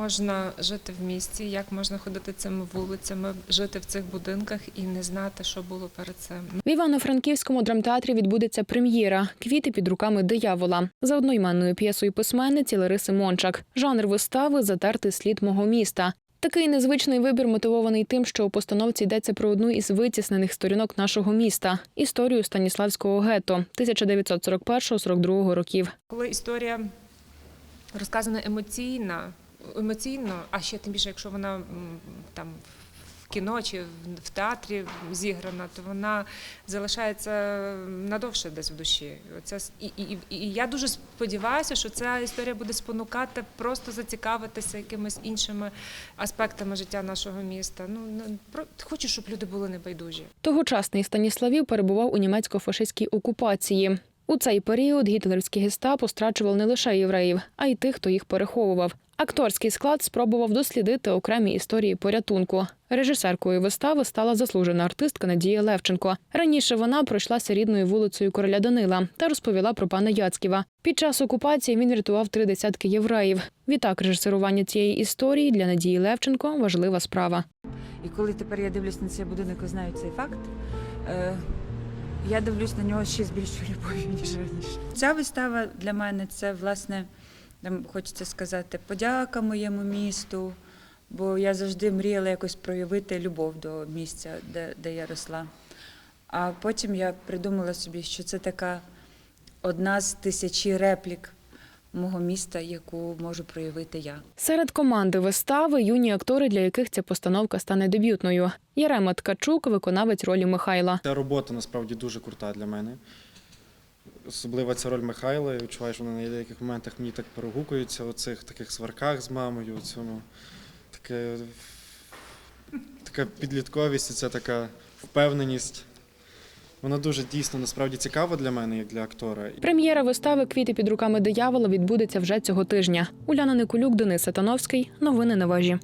можна жити в місті, як можна ходити цими вулицями, жити в цих будинках і не знати, що було перед цим. В Івано-Франківському драмтеатрі відбудеться прем'єра Квіти під руками диявола за одноіменною п'єсою письменниці Лариси Мончак. Жанр вистави затертий слід мого міста. Такий незвичний вибір мотивований тим, що у постановці йдеться про одну із витіснених сторінок нашого міста історію Станіславського гетто 1941-42 років. Коли історія розказана емоційно, емоційно, а ще тим більше, якщо вона там в кіно чи в- театрі зіграна, то вона залишається надовше десь в душі. Оце і, і, і, і я дуже сподіваюся, що ця історія буде спонукати просто зацікавитися якимись іншими аспектами життя нашого міста. Ну ну, про хочу, щоб люди були небайдужі. Тогочасний Станіславів перебував у німецько-фашистській окупації. У цей період гітлерський гестапо страчував не лише євреїв, а й тих, хто їх переховував. Акторський склад спробував дослідити окремі історії порятунку. Режисеркою вистави стала заслужена артистка Надія Левченко. Раніше вона пройшлася рідною вулицею короля Данила та розповіла про пана Яцьківа. Під час окупації він рятував три десятки євреїв. Відтак, режисерування цієї історії для Надії Левченко важлива справа. І коли тепер я дивлюсь на цей будинок і знаю цей факт, е, я дивлюсь на нього ще з більшою любов'ю, ніж раніше. Ця вистава для мене це, власне, хочеться сказати, подяка моєму місту, бо я завжди мріяла якось проявити любов до місця, де, де я росла. А потім я придумала собі, що це така одна з тисячі реплік мого міста, яку можу проявити я. Серед команди вистави юні актори, для яких ця постановка стане дебютною. Ярема Ткачук, виконавець ролі Михайла. Ця робота насправді дуже крута для мене. Особливо ця роль Михайла. Я відчуваю, що вона на деяких моментах мені так перегукується у цих таких сварках з мамою, у цьому таке, така підлітковість, і це така впевненість. Вона дуже дійсно насправді цікава для мене, як для актора. Прем'єра вистави Квіти під руками диявола відбудеться вже цього тижня. Уляна Николюк, Денис Сатановський. Новини на вежі.